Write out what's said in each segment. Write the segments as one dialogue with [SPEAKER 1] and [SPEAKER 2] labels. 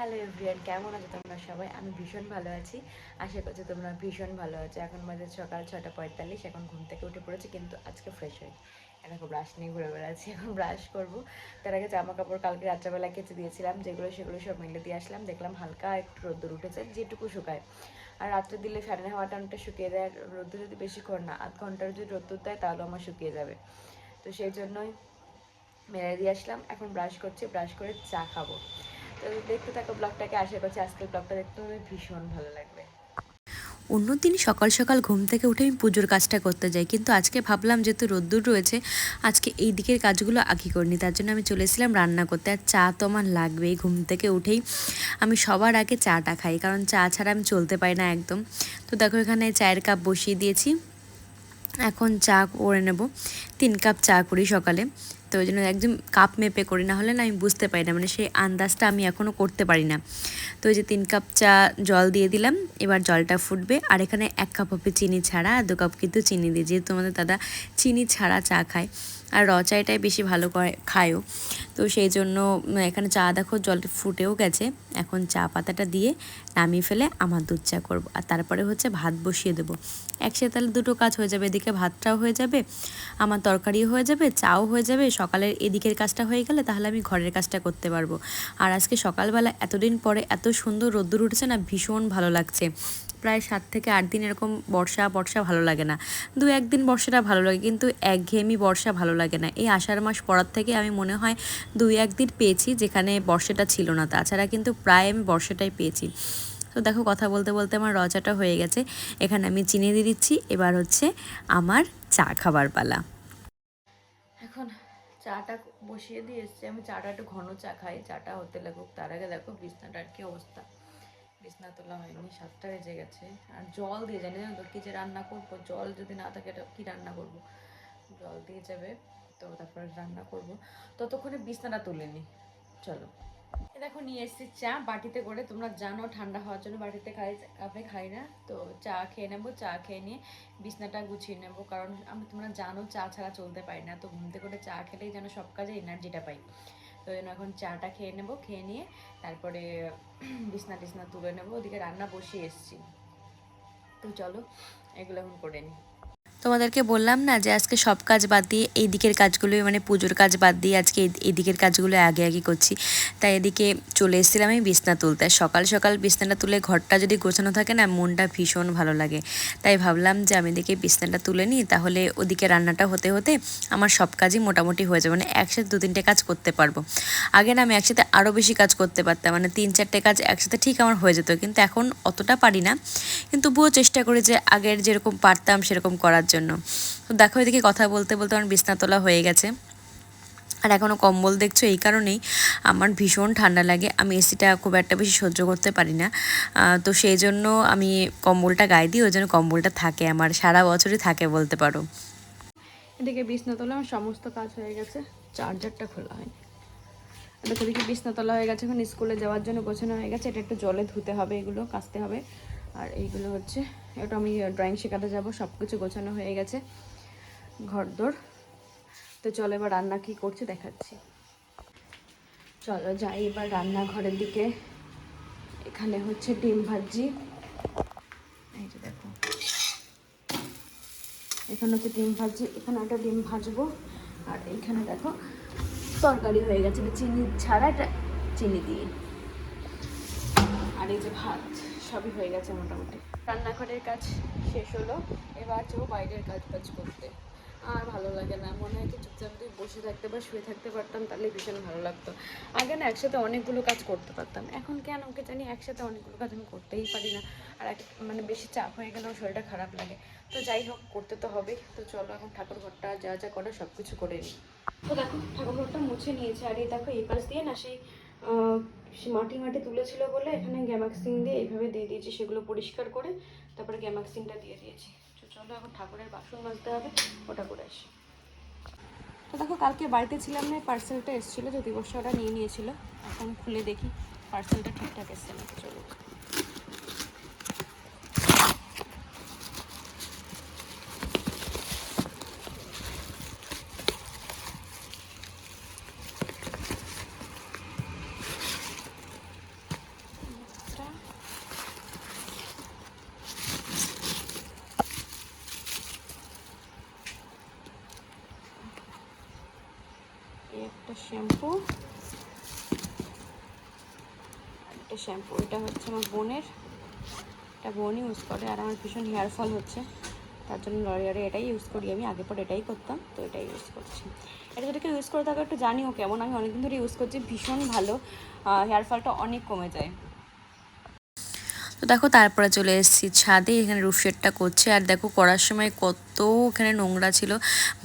[SPEAKER 1] Hello everyone কেমন আছো তোমরা সবাই? আমি ভীষণ ভালো আছি। আশা করছি তোমরা ভীষণ ভালো আছো। এখন বাজে সকাল ছটা পঁয়তাল্লিশ, এখন ঘুম থেকে উঠে পড়েছি, কিন্তু আজকে ফ্রেশ হই। এখন ব্রাশ নিয়ে ঘুরে বেড়াচ্ছি, এখন ব্রাশ করব। তার আগে জামা কাপড় কালকে রাত্রেবেলা কেচে দিয়েছিলাম, যেগুলো সেগুলো সব মিলে দিয়ে আসলাম। দেখলাম হালকা একটু রোদ্দুর উঠেছে, যেটুকু শুকায়। আর রাত্রে দিলে ফ্যানের হাওয়াটা অনেকটা শুকিয়ে দেয় রোদ্দুর যদি বেশিক্ষণ না, আধ ঘণ্টার যদি রোদ্দুর দেয় তাহলে আমার শুকিয়ে যাবে। তো সেই জন্যই মেরে দিয়ে আসলাম। এখন ব্রাশ করছি ব্রাশ করে চা খাব। তো দেখতে থাকো ব্লগটাকে, আশা করছি আজকের ব্লগটা দেখতে ভীষণ ভালো লাগবে।
[SPEAKER 2] অন্য অন্যদিন সকাল সকাল ঘুম থেকে উঠে আমি পুজোর কাজটা করতে যাই, কিন্তু আজকে ভাবলাম যেহেতু রোদ্দুর রয়েছে, আজকে এই দিকের কাজগুলো আগে করিনি, তার জন্য আমি চলে এসেছিলাম রান্না করতে, আর চা তো আমার লাগবেই ঘুম থেকে উঠেই। আমি সবার আগে চাটা খাই, কারণ চা ছাড়া আমি চলতে পারি না একদম। তো দেখো এখানে চায়ের কাপ বসিয়ে দিয়েছি, এখন চা করে নেব, তিন কাপ চা করি সকালে। তো ওই জন্য একদম কাপ মেপে করি। না হলে না আমি বুঝতে পারি না। মানে সেই আন্দাজটা আমি এখনও করতে পারি না। তো ওই যে তিন কাপ চা জল দিয়ে দিলাম। এবার জলটা ফুটবে। আর এখানে এক কাপ হবে চিনি ছাড়া। আর দু কাপ কিন্তু চিনি দিয়ে। যেহেতু আমাদের দাদা চিনি ছাড়া চা খায়। আর র চাটাই বেশি ভালো করে খায়ও। তো সেই জন্য এখানে চা দেখো জলটা ফুটেও গেছে। এখন চা পাতাটা দিয়ে নামিয়ে ফেলে আমার দুধ চা করব। আর তারপরে হচ্ছে ভাত বসিয়ে দেবো। একসাথে তাহলে দুটো কাজ হয়ে যাবে। এদিকে ভাতটাও হয়ে যাবে, আমার তরকারিও হয়ে যাবে, চাও হয়ে যাবে। সকালের এদিকের কাজটা হয়ে গেলে তাহলে আমি ঘরের কাজটা করতে পারব। আর আজকে সকালবেলা এতদিন পরে এত সুন্দর রোদ্দুর উঠেছে না, ভীষণ ভালো লাগছে। প্রায় সাত থেকে আট দিন এরকম বর্ষা বর্ষা ভালো লাগে না। দু একদিন বর্ষাটা ভালো লাগে, কিন্তু একঘেয়েমি বর্ষা ভালো লাগে না। এই আষাঢ় মাস পড়ার থেকে আমি মনে হয় দুই একদিন পেয়েছি যেখানে বর্ষাটা ছিল না। তাছাড়া কিন্তু প্রায় আমি বর্ষাটাই পেয়েছি। তো দেখো কথা বলতে বলতে আমার রজাটা হয়ে গেছে। এখানে আমি চিনি দিয়ে দিচ্ছি। এবার হচ্ছে আমার চা খাবার পালা।
[SPEAKER 1] এখন চাটা বসিয়ে দিয়ে এসছি। আমি চাটা একটু ঘন চা খাই। চাটা হতে লাগুক। তার আগে দেখো বিছনাটার কি অবস্থা। বিছনা তোলা হয়নি, সাতটা বেজে গেছে। আর জল দিয়ে জানি না তো কি যে রান্না করব? জল যদি না থাকে এটা কি রান্না করব? জল দিয়ে যাবে, তো তারপরে রান্না করব। ততক্ষণে বিছনাটা তুলে নি। চলো। দেখো নিয়ে এসেছি চা, বাটিতে করে। তোমরা জানো ঠান্ডা হওয়ার জন্য বাটিতে খাই, কাপে খাই না। তো চা খেয়ে নেব, চা খেয়ে নিয়ে বিছনাটা গুছিয়ে নেব। কারণ আমি তোমরা জানো চা ছাড়া চলতে পারি না। তো ঘুমতে করে চা খেলেই যেন সব কাজে এনার্জিটা পাই। তো জন্য এখন চাটা খেয়ে নেব, খেয়ে নিয়ে তারপরে বিছনা টিছনা তুলে নেব, ওদিকে রান্না বসিয়ে এসছি। তো চলো, এগুলো এখন করে নিই।
[SPEAKER 2] তোমাদেরকে বললাম না যে আজকে সব কাজ বাদ দিয়ে এই দিকের কাজগুলো মানে পুজোর কাজ বাদ দিয়ে আজকে এই দিকের কাজগুলো আগে আগে করছি। তাই এদিকে চলে এসেছিলাম আমি বিছনা তুলতে। সকাল সকাল বিছনাটা তুলে ঘরটা যদি গোছানো থাকে না, মনটা ভীষণ ভালো লাগে। তাই ভাবলাম যে আমি এদিকে বিছনাটা তুলে নিই, তাহলে ওদিকে রান্নাটা হতে হতে আমার সব কাজই মোটামুটি হয়ে যাবে। মানে একসাথে দু তিনটে কাজ করতে পারব। আগে না আমি একসাথে আরও বেশি কাজ করতে পারতাম। মানে তিন চারটে কাজ একসাথে ঠিক আমার হয়ে যেত। কিন্তু এখন অতটা পারি না। কিন্তু তবুও চেষ্টা করি যে আগের যেরকম পারতাম সেরকম করার জন্য। তো দেখো এদিকে কথা বলতে বলতে আমার বিছনা তোলা হয়ে গেছে। আর এখনও কম্বল দেখছ, এই কারণেই আমার ভীষণ ঠান্ডা লাগে। আমি এসিটা খুব একটা বেশি সহ্য করতে পারি না। তো সেই জন্য আমি কম্বলটা গায়ে দিই, ওই জন্য কম্বলটা থাকে আমার, সারা বছরই থাকে বলতে পারো।
[SPEAKER 1] এদিকে বিছনা তোলা আমার সমস্ত কাজ হয়ে গেছে, চার্জারটা খোলা হয়নি। এদিকে বিছনা তোলা হয়ে গেছে, এখন স্কুলে যাওয়ার জন্য গোছানো হয়ে গেছে, এটা একটু জলে ধুতে হবে, এগুলো, কাচতে হবে। আর এইগুলো হচ্ছে, এটা আমি ড্রয়িং শেখাতে যাব সব কিছু গোছানো হয়ে গেছে, ঘরদোর। তো চলো এবার রান্না কি করছে দেখাচ্ছি। চলো যাই এবার রান্নাঘরের দিকে। এখানে হচ্ছে ডিম ভাজি। এই যে দেখো। এখানে হচ্ছে ডিম ভাজি, এখানে একটা ডিম ভাজবো। আর এইখানে দেখো, তরকারি হয়ে গেছে চিনি ছাড়া এটা চিনি দিয়ে। আর এই যে ভাত। সবই হয়ে গেছে মোটামুটি। রান্নাঘরের কাজ শেষ হলো। এবার যাব বাইরের কাজ বাজ করতে। আর ভালো লাগে না। মনে হয় কি চুপচাপ দিয়ে বসে থাকতে বা শুয়ে থাকতে পারতাম, তাহলে ভীষণ ভালো লাগতো। আগে না একসাথে অনেকগুলো কাজ করতে পারতাম। এখন কেন ওকে জানি একসাথে অনেকগুলো কাজ আমি করতেই পারি না। আর এক মানে বেশি চাপ হয়ে গেলেও শরীরটা খারাপ লাগে। তো যাই হোক, করতে তো হবে তো চলো এখন ঠাকুর ঘরটা যা যা করে সব কিছু করে নিই। তো দেখো ঠাকুর ঘরটা মুছে নিয়েছে। আর এই দেখো, এই পাশ দিয়ে না সেই মাটি মাটি তুলেছিল বলে এখানে গ্যামাক্সিং দিয়ে এইভাবে দিয়ে দিয়েছি, সেগুলো পরিষ্কার করে তারপরে গ্যামাক্সিংটা দিয়ে দিয়েছি। চলো এখন ঠাকুরের বাসন মাজতে হবে, ওটা করে আসি। তো দেখো, কালকে বাড়িতে ছিলাম না পার্সেলটা এসেছিল বসে ওটা নিয়ে নিয়েছিল। এখন খুলে দেখি পার্সেলটা ঠিকঠাক এসছে না চলো। শ্যাম্পু। একটা শ্যাম্পু, এটা হচ্ছে আমার বোনের। এটা বোন ইউজ করে, আর আমার ভীষণ হেয়ার ফল হচ্ছে। তার জন্য লরিয়ারে এটাই ইউজ করি আমি, আগে পর এটাই করতাম, তো এটাই ইউজ করছি। এটা যদি ইউজ করে থাকো, একটু জানিও কেমন। আমি অনেকদিন ধরে ইউজ করছি, ভীষণ ভালো হেয়ার ফলটা অনেক কমে যায়।
[SPEAKER 2] তো দেখো তারপরে চলে এসেছি ছাদে, এখানে রুফশেডটা করছে। আর দেখো করার সময় কত এখানে নোংরা ছিল।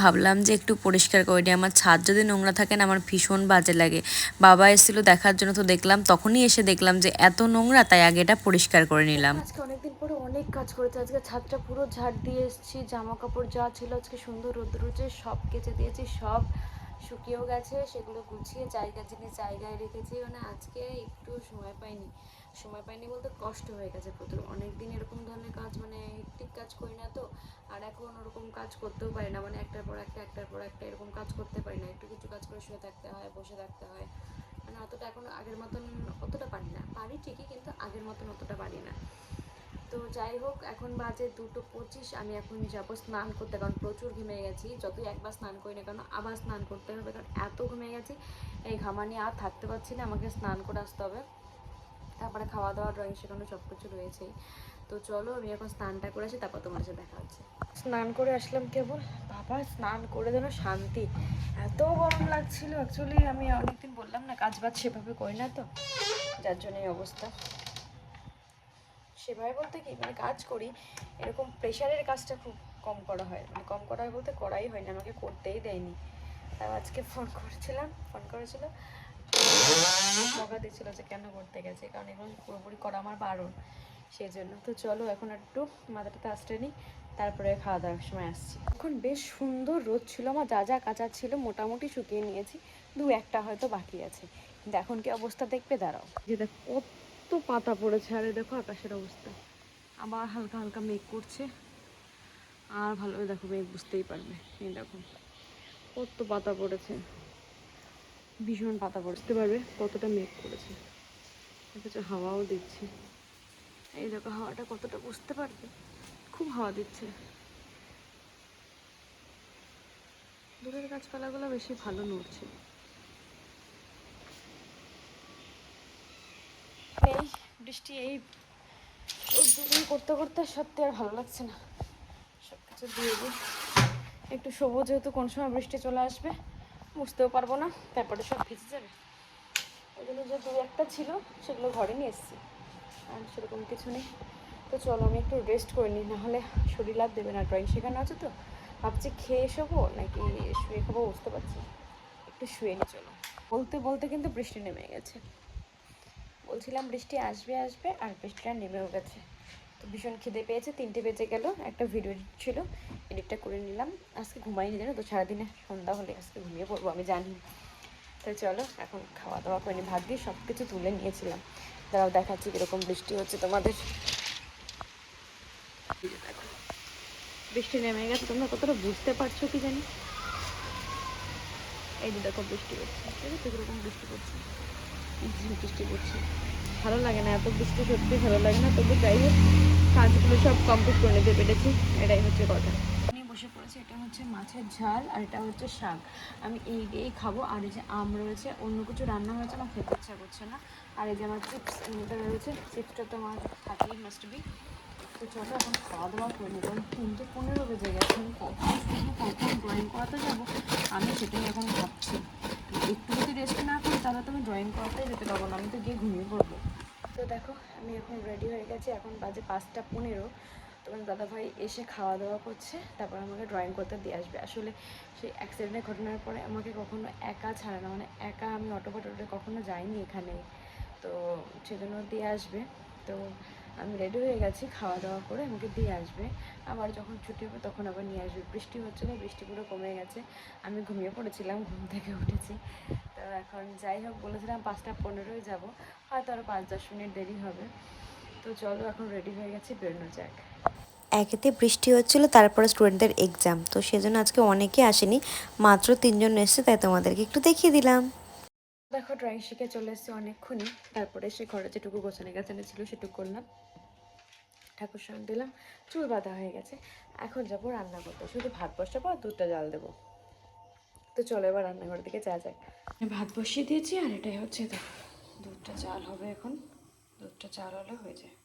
[SPEAKER 2] ভাবলাম যে একটু পরিষ্কার করে নিই। আমার ছাদ যদি নোংরা থাকে না, আমার ভীষণ বাজে লাগে। বাবা এসেছিল দেখার জন্য তো দেখলাম, তখনই এসে দেখলাম যে এত নোংরা, তাই আগে এটা পরিষ্কার করে নিলাম।
[SPEAKER 1] আজকে অনেকদিন পরে অনেক কাজ করেছে। আজকে ছাদটা পুরো ঝাড় দিয়ে এসেছি জামা কাপড় যা ছিল আজকে সুন্দর রোদ্র সব কেচে দিয়েছি, সব শুকিয়েও গেছে, সেগুলো গুছিয়ে জায়গা জিনিস জায়গায় রেখেছি মানে আজকে একটু সময় পাইনি। সময় পাইনি বলতে কষ্ট হয়ে গেছে প্রচুর। অনেক দিন এরকম ধরনের কাজ মানে হেক্টিক কাজ করি না তো, আর এখন ওরকম কাজ করতেও পারি না। মানে একটার পর একটা, একটার পর একটা এরকম কাজ করতে পারি না। একটু কিছু কাজ করে শুয়ে থাকতে হয়, বসে থাকতে হয়। মানে অতটা এখন আগের মতন অতটা পারি না। পারি ঠিকই কিন্তু আগের মতন অতটা পারি না। তো যাই হোক, এখন বাজে দুটো পঁচিশ, আমি এখন যাব স্নান করতে, কারণ প্রচুর ঘেমে গেছি। যতই একবার স্নান করি না কেন, আবার স্নান করতে হবে, কারণ এত ঘেমে গেছি। এই ঘামানি আর থাকতে পারছি না, আমাকে স্নান করে আসতে হবে। তারপরে খাওয়া দাওয়া ড্রয়িং শেখানো সব কিছু রয়েছেই। তো চলো, আমি এখন স্নানটা করে আসি, তারপর তোমার সাথে দেখা হচ্ছে। স্নান করে আসলাম কেবল? বাবা, স্নান করে যেন শান্তি। এত গরম লাগছিল অ্যাকচুয়ালি আমি অনেকদিন বললাম না, কাজ বাজ সেভাবে করি না তো। যার জন্য এই অবস্থা। সেভাবে বলতে কি মানে কাজ করি, এরকম প্রেশারের কাজটা খুব কম করা হয়। মানে কম করা হয় বলতে করাই হয় না আমাকে করতেই দেয়নি। তাও আজকে ফোন করেছিলাম ফোন করেছিল। বকা যে কেন করতে গেছে, কারণ এগুলো পুরোপুরি করা আমার বারণ। সেই জন্য। তো চলো এখন একটু মাথাটাতে আসতে নিই, তারপরে খাওয়া দাওয়ার সময় আসছি। এখন বেশ সুন্দর রোদ ছিল, আমার যা যা কাঁচা ছিল মোটামুটি শুকিয়ে নিয়েছি, দু একটা হয়তো বাকি আছে। কিন্তু এখন কি অবস্থা দেখবে? দাঁড়াও। যে দেখো কত পাতা পড়েছে, আরে দেখো আকাশের অবস্থা। আবার হালকা হালকা মেঘ করছে। আর ভালোভাবে দেখো মেঘ বুঝতেই পারবে। এই দেখো, কত পাতা পড়েছে। ভীষণ পাতা পড়তে পারবে কতটা মেঘ করেছে। অথচ হাওয়াও দিচ্ছে। এই দেখো, হাওয়াটা কতটা বুঝতে পারবে? খুব হাওয়া দিচ্ছে। দূরের গাছপালাগুলো বেশি ভালো নড়ছে এই বৃষ্টি, এই করতে করতে সত্যি আর ভালো লাগছে না। সব কিছু দিয়ে দিই। একটু সবুজ যেহেতু কোন সময় বৃষ্টি চলে আসবে, বুঝতেও পারব না, তারপরে সব ভিজে যাবে। ওই জন্য যে দু একটা ছিল, সেগুলো ঘরে নিয়ে এসেছি, আর সেরকম কিছু নেই। তো চলো, আমি একটু রেস্ট করে নিই, নাহলে শরীর আর দেবে না। ড্রয়িং শেখানো আছে তো, ভাবছি খেয়ে শোবো নাকি শুয়ে খাব বুঝতে পারছি একটু শুয়ে নি, চলো। বলতে বলতে কিন্তু বৃষ্টি নেমে গেছে। বলছিলাম বৃষ্টি আসবে আসবে আর বৃষ্টিটা নেমেও গেছে। তো ভীষণ খিদে পেয়েছে, তিনটে বেজে গেল, একটা ভিডিও ছিল এডিটটা করে নিলাম। আজকে ঘুমাইনি জানো তো, সারাদিনে সন্ধ্যা হলে আজকে ঘুমিয়ে পড়ব, আমি জানি। তো চলো, এখন খাওয়া দাওয়া করে ভাত দিয়ে সব কিছু তুলে নিয়েছিলাম। দাঁড়াও দেখাচ্ছি কীরকম বৃষ্টি হচ্ছে তোমাদের। বৃষ্টি নেমে গেছে, তোমরা কতটা বুঝতে পারছ কি জানি? এই যে দেখো বৃষ্টি হচ্ছে ঠিক আছে কীরকম বৃষ্টি পড়ছে বৃষ্টি পড়ছে ভালো লাগে না, এত বৃষ্টি সত্যি ভালো লাগে না, তবু যাই হোক, কাজগুলো সব কমপ্লিট করে নিতে পেরেছি, এটাই হচ্ছে কথা। বসে পড়েছি, এটা হচ্ছে মাছের ঝাল আর এটা হচ্ছে শাক। আমি এই দিয়েই খাব, আর এই যে আম রয়েছে, অন্য কিছু রান্না হয়েছে, আমার খেতে ইচ্ছা করছে না। আর এই যে আমার চিপস মধ্যে রয়েছে চিপসটা তো আমার থাকেই মাস্ট বি তো চলো, এখন খাওয়া দাওয়া করে নেব। তিনটে পনেরো বেজে গেছে, আমি কখন কখন ড্রয়িং করাতে যাব, আমি সেটাই এখন ভাবছি। একটু যদি রেস্ট না করি, তাহলে তো আমি ড্রয়িং করাতেই যেতে পারব না, আমি তো গিয়ে ঘুমিয়ে পড়ব। তো দেখো, আমি এখন রেডি হয়ে গেছি, এখন বাজে পাঁচটা পনেরো। তোমার দাদাভাই এসে খাওয়া দাওয়া করছে, তারপর আমাকে ড্রয়িং করতে দিয়ে আসবে। আসলে সেই অ্যাক্সিডেন্টের ঘটনার পরে আমাকে কখনো একা ছাড়ে না মানে একা আমি অটো ফটোতে কখনো যাইনি এখানে। তো সেজন্য দিয়ে আসবে। তো আমি রেডি হয়ে গেছি খাওয়া দাওয়া করে আমাকে দিয়ে আসবে। আবার যখন ছুটি হবে তখন আবার নিয়ে আসবে। বৃষ্টি হচ্ছিল বৃষ্টি পুরো কমে গেছে। আমি ঘুমিয়ে পড়েছিলাম ঘুম থেকে উঠেছি। তো এখন যাই হোক বলেছিলাম পাঁচটা পনেরোই যাব। হয়তো আরও পাঁচ দশ মিনিট দেরি হবে। তো চলো এখন রেডি হয়ে গেছি বেরোনো যাক।
[SPEAKER 2] একেতে বৃষ্টি হচ্ছিল তারপরে স্টুডেন্টদের এক্সাম তো সেজন্য আজকে অনেকে আসেনি মাত্র তিনজন এসেছে তাই তোমাদেরকে একটু দেখিয়ে দিলাম।
[SPEAKER 1] দেখো ড্রয়িং শিখে চলে এসেছি অনেকক্ষণই। তারপরে সে ঘরে যেটুকু গোছানো গাছানো ছিল সেটুকু করলাম। ঠাকুর স্নান দিলাম, চুল বাঁধা হয়ে গেছে। এখন যাব রান্না করতে। শুধু ভাত বসাবো পর দুধটা জাল দেবো। তো চলো এবার রান্নাঘরের দিকে যা যায় ভাত বসিয়ে দিয়েছি আর এটাই হচ্ছে তো দুধটা চাল হবে এখন। দুধটা চাল হলে হয়ে যায়।